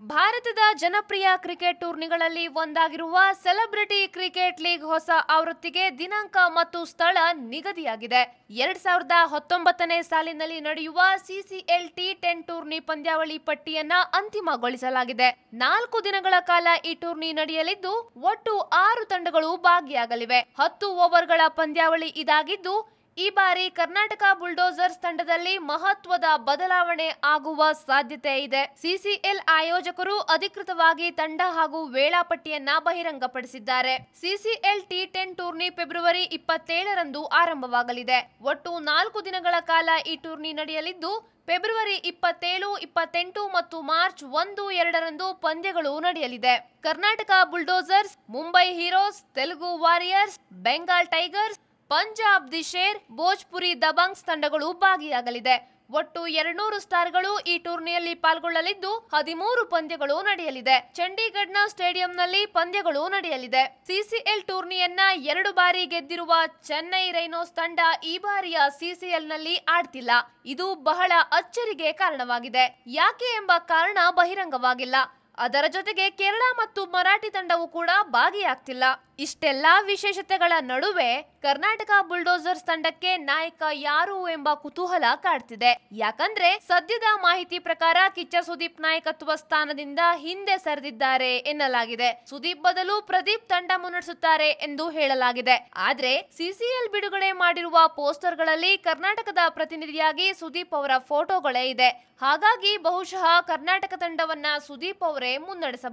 ಭಾರತದ ಜನಪ್ರಿಯ ಕ್ರಿಕೆಟ್ ಟೂರ್ನಿಗಳಲ್ಲಿ ಒಂದಾಗಿರುವ ಸೆಲೆಬ್ರಿಟಿ ಕ್ರಿಕೆಟ್ ಲೀಗ್ ಹೊಸ ಆವೃತ್ತಿಗೆ ದಿನಾಂಕ ಮತ್ತು ಸ್ಥಳ ನಿಗದಿಯಾಗಿದೆ. ಎರಡ್ ಸಾವಿರದ ಹತ್ತೊಂಬತ್ತನೇ ಸಾಲಿನಲ್ಲಿ ನಡೆಯುವ ಸಿಸಿಎಲ್ ಟಿ ಟೆನ್ ಟೂರ್ನಿ ಪಂದ್ಯಾವಳಿ ಪಟ್ಟಿಯನ್ನ ಅಂತಿಮಗೊಳಿಸಲಾಗಿದೆ. ನಾಲ್ಕು ದಿನಗಳ ಕಾಲ ಈ ಟೂರ್ನಿ ನಡೆಯಲಿದ್ದು, ಒಟ್ಟು ಆರು ತಂಡಗಳು ಭಾಗಿಯಾಗಲಿವೆ. ಹತ್ತು ಓವರ್ಗಳ ಪಂದ್ಯಾವಳಿ ಇದಾಗಿದ್ದು ಈ ಬಾರಿ ಕರ್ನಾಟಕ ಬುಲ್ಡೋಸರ್ಸ್ ತಂಡದಲ್ಲಿ ಮಹತ್ವದ ಬದಲಾವಣೆ ಆಗುವ ಸಾಧ್ಯತೆ ಇದೆ. ಸಿಸಿಎಲ್ ಆಯೋಜಕರು ಅಧಿಕೃತವಾಗಿ ತಂಡ ಹಾಗೂ ವೇಳಾಪಟ್ಟಿಯನ್ನ ಬಹಿರಂಗಪಡಿಸಿದ್ದಾರೆ. CCL T ten tourney February ಇಪ್ಪತ್ತೇಳರಂದು ಆರಂಭವಾಗಲಿದೆ. ಒಟ್ಟು ನಾಲ್ಕು ದಿನಗಳ ಕಾಲ ಈ ಟೂರ್ನಿ ನಡೆಯಲಿದ್ದು, ಫೆಬ್ರವರಿ ಇಪ್ಪತ್ತೇಳು, ಇಪ್ಪತ್ತೆಂಟು ಮತ್ತು ಮಾರ್ಚ್ ಒಂದು, ಎರಡರಂದು ಪಂದ್ಯಗಳು ನಡೆಯಲಿದೆ. Karnataka Bulldozers, Mumbai Heroes, Telugu Warriors, Bengal Tigers Punjab the share, Bhojpuri, Dabanggs ತಂಡಗಳು ಭಾಗಿಯಾಗಲಿದೆ. ಒಟ್ಟು ಎರಡ್ನೂರು ಸ್ಟಾರ್ಗಳು ಈ ಟೂರ್ನಿಯಲ್ಲಿ ಪಾಲ್ಗೊಳ್ಳಲಿದ್ದು ಹದಿಮೂರು ಪಂದ್ಯಗಳು ನಡೆಯಲಿದೆ. ಚಂಡೀಗಢನ ಸ್ಟೇಡಿಯಂನಲ್ಲಿ ಪಂದ್ಯಗಳು ನಡೆಯಲಿದೆ. ಸಿಸಿಎಲ್ ಟೂರ್ನಿಯನ್ನ ಎರಡು ಬಾರಿ ಗೆದ್ದಿರುವ ಚೆನ್ನೈ ರೈನೋಸ್ ತಂಡ ಈ ಬಾರಿಯ ಸಿಸಿಎಲ್ನಲ್ಲಿ ಆಡ್ತಿಲ್ಲ. ಇದು ಬಹಳ ಅಚ್ಚರಿಗೆ ಕಾರಣವಾಗಿದೆ. ಯಾಕೆ ಎಂಬ ಕಾರಣ ಬಹಿರಂಗವಾಗಿಲ್ಲ. ಅದರ ಜೊತೆಗೆ ಕೇರಳ ಮತ್ತು ಮರಾಠಿ ತಂಡವು ಕೂಡ ಭಾಗಿಯಾಗ್ತಿಲ್ಲ. ಇಷ್ಟೆಲ್ಲಾ ವಿಶೇಷತೆಗಳ ನಡುವೆ ಕರ್ನಾಟಕ ಬುಲ್ಡೋಸರ್ಸ್ ತಂಡಕ್ಕೆ ನಾಯಕ ಯಾರು ಎಂಬ ಕುತೂಹಲ ಕಾಡ್ತಿದೆ. ಯಾಕಂದ್ರೆ ಸದ್ಯದ ಮಾಹಿತಿ ಪ್ರಕಾರ ಕಿಚ್ಚ ಸುದೀಪ್ ನಾಯಕತ್ವ ಸ್ಥಾನದಿಂದ ಹಿಂದೆ ಸರಿದಿದ್ದಾರೆ ಎನ್ನಲಾಗಿದೆ. ಸುದೀಪ್ ಬದಲು ಪ್ರದೀಪ್ ತಂಡ ಮುನ್ನಡೆಸುತ್ತಾರೆ ಎಂದು ಹೇಳಲಾಗಿದೆ. ಆದ್ರೆ ಸಿಸಿಎಲ್ ಬಿಡುಗಡೆ ಮಾಡಿರುವ ಪೋಸ್ಟರ್ಗಳಲ್ಲಿ ಕರ್ನಾಟಕದ ಪ್ರತಿನಿಧಿಯಾಗಿ ಸುದೀಪ್ ಅವರ ಫೋಟೋಗಳೇ ಇದೆ. ಹಾಗಾಗಿ ಬಹುಶಃ ಕರ್ನಾಟಕ ತಂಡವನ್ನ ಸುದೀಪ್ ಅವರೇ ಮುನ್ನಡೆಸಬಹುದು